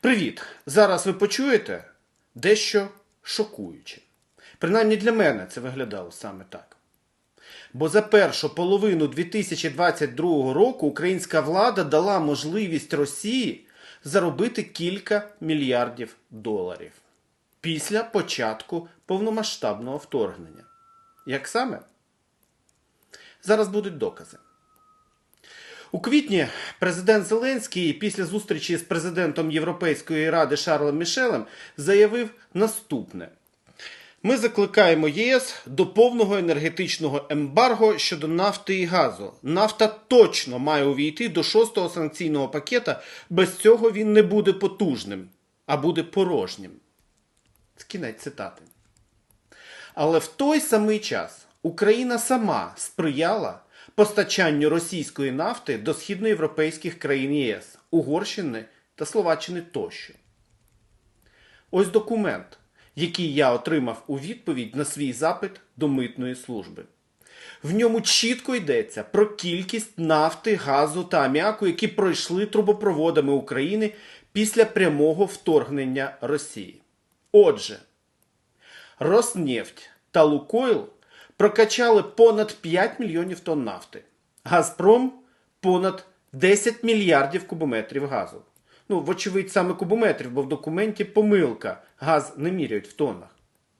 Привіт! Зараз ви почуєте дещо шокуюче. Принаймні для мене це виглядало саме так. Бо за першу половину 2022 року українська влада дала можливість Росії заробити кілька мільярдів доларів після початку повномасштабного вторгнення. Як саме? Зараз будуть докази. У квітні президент Зеленський після зустрічі з президентом Європейської ради Шарлем Мішелем заявив наступне: ми закликаємо ЄС до повного енергетичного ембарго щодо нафти і газу. Нафта точно має увійти до шостого санкційного пакета. Без цього він не буде потужним, а буде порожнім. Кінець цитати. Але в той самий час Україна сама сприяла постачанню російської нафти до східноєвропейських країн ЄС, Угорщини та Словаччини тощо. Ось документ, який я отримав у відповідь на свій запит до митної служби. В ньому чітко йдеться про кількість нафти, газу та аміаку, які пройшли трубопроводами України після прямого вторгнення Росії. Отже, Роснефть та Лукойл прокачали понад 5 мільйонів тонн нафти. Газпром понад 10 мільярдів кубометрів газу. Ну, вочевидь, саме кубометрів, бо в документі помилка. Газ не міряють в тоннах.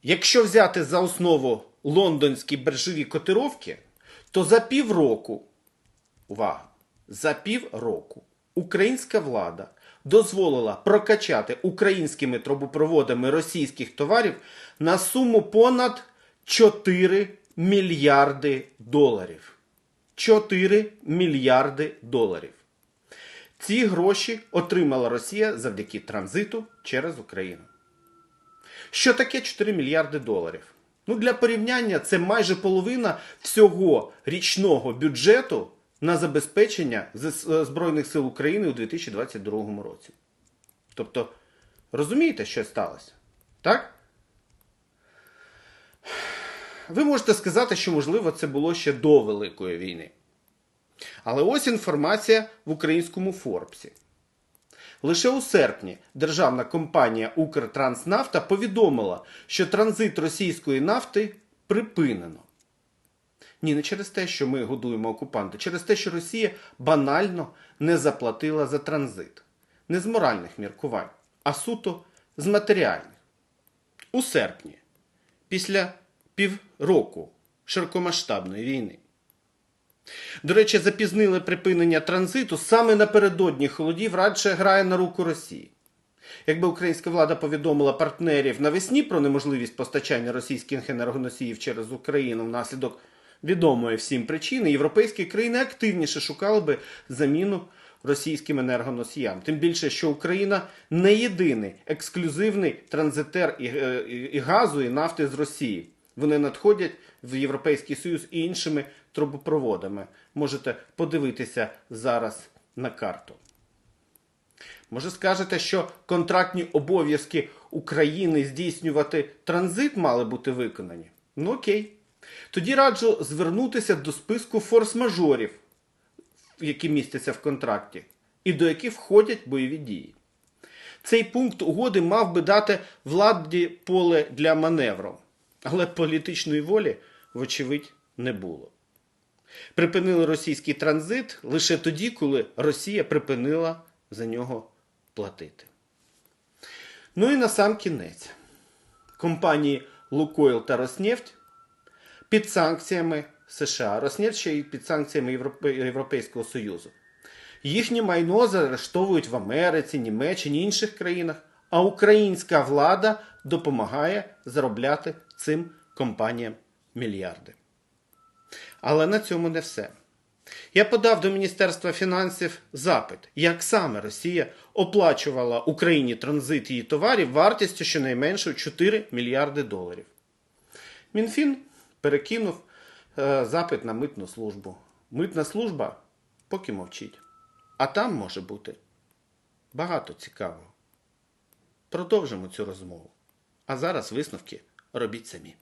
Якщо взяти за основу лондонські біржові котировки, то за півроку, увага, за півроку українська влада дозволила прокачати українськими трубопроводами російських товарів на суму понад 4 мільярди доларів. 4 мільярди доларів. Ці гроші отримала Росія завдяки транзиту через Україну. Що таке 4 мільярди доларів? Ну, для порівняння це майже половина всього річного бюджету на забезпечення Збройних сил України у 2022 році. Тобто, розумієте, що сталося? Так? Ви можете сказати, що, можливо, це було ще до Великої війни. Але ось інформація в українському Форбсі. Лише у серпні державна компанія Укртранснафта повідомила, що транзит російської нафти припинено. Ні, не через те, що ми годуємо окупанта, через те, що Росія банально не заплатила за транзит. Не з моральних міркувань, а суто з матеріальних. У серпні, після півроку широкомасштабної війни. До речі, запізнили припинення транзиту саме напередодні холодів радше грає на руку Росії. Якби українська влада повідомила партнерів навесні про неможливість постачання російських енергоносіїв через Україну внаслідок відомої всім причини, європейські країни активніше шукали би заміну російським енергоносіям. Тим більше, що Україна не єдиний ексклюзивний транзитер і, е, газу, і нафти з Росії. Вони надходять в Європейський Союз і іншими трубопроводами. Можете подивитися зараз на карту. Може скажете, що контрактні обов'язки України здійснювати транзит мали бути виконані? Ну окей. Тоді раджу звернутися до списку форс-мажорів, які містяться в контракті, і до яких входять бойові дії. Цей пункт угоди мав би дати владі поле для маневру, але політичної волі, вочевидь, не було. Припинили російський транзит лише тоді, коли Росія припинила за нього платити. Ну і на сам кінець. Компанії Лукойл та Роснефть під санкціями США, Роснефть ще й під санкціями Європе- Європейського Союзу. Їхнє майно заарештовують в Америці, Німеччині, інших країнах, а українська влада допомагає заробляти цим компаніям мільярди. Але на цьому не все. Я подав до Міністерства фінансів запит, як саме Росія оплачувала Україні транзит її товарів вартістю щонайменше 4 мільярди доларів. Мінфін перекинув е, запит на митну службу. Митна служба поки мовчить. А там може бути багато цікавого. Продовжимо цю розмову. А зараз висновки робіть самі.